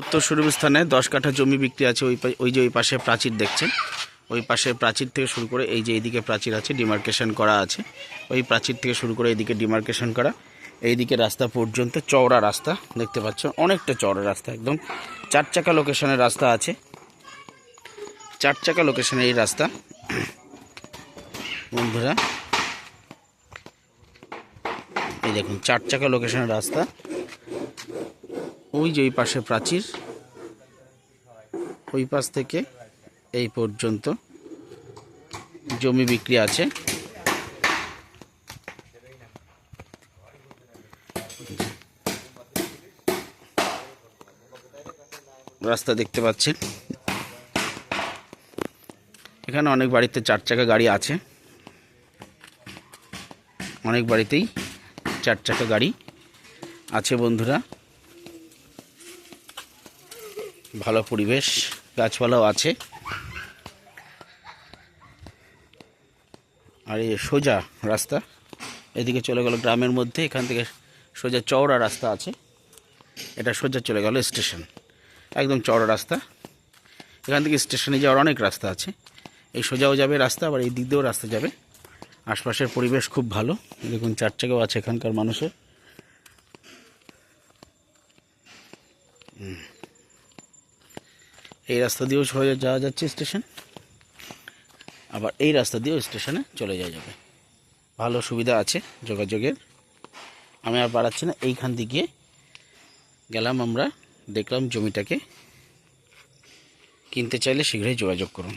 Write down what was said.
উত্তর স্থানে দশ কাঠা জমি বিক্রি আছে ওই ওই যে ওই পাশে প্রাচীর দেখছেন। ওই পাশে প্রাচীর থেকে শুরু করে এই যে এইদিকে প্রাচীর আছে, ডিমার্কেশন করা আছে। ওই প্রাচীর থেকে শুরু করে এইদিকে ডিমার্কেশন করা। এইদিকে রাস্তা পর্যন্ত চওড়া রাস্তা দেখতে পাচ্ছেন অনেকটা চওড়া রাস্তা একদম। চার চাকা লোকেশনের রাস্তা আছে। চার চাকা লোকেশনের এই রাস্তা। বন্ধুরা, এই দেখুন, চার চাকা লোকেশনের রাস্তা। ওই যে ওই পাশে প্রাচীর, ওই পাশ থেকে এই পর্যন্ত জমি বিক্রি আছে। রাস্তা দেখতে পাচ্ছেন এখানে অনেক বাড়িতে চার চাকা গাড়ি আছে। অনেক বাড়িতেই চার চাকা গাড়ি আছে বন্ধুরা। ভালো পরিবেশ, গাছপালাও আছে। আর এই সোজা রাস্তা, এদিকে চলে গেল গ্রামের মধ্যে, এখান থেকে সোজা চওড়া রাস্তা আছে। এটা সোজা চলে গেল স্টেশন, একদম চওড়া রাস্তা। এখান থেকে স্টেশনে যাওয়ার অনেক রাস্তা আছে। এই সোজাও যাবে রাস্তা, আবার এই দিক দিয়েও রাস্তা যাবে। আশপাশের পরিবেশ খুব ভালো, দেখুন চার চাকাও আছে এখানকার মানুষের। এই রাস্তা দিয়েও সোজা যাওয়া যাচ্ছে স্টেশন। আবার এই রাস্তা দিয়েও স্টেশনে চলে যাওয়া যাবে। ভালো সুবিধা আছে যোগাযোগের। আমি আর বাড়াচ্ছি না, এইখান দিকে গেলাম আমরা, দেখলাম জমিটাকে। কিনতে চাইলে শীঘ্রই যোগাযোগ করুন।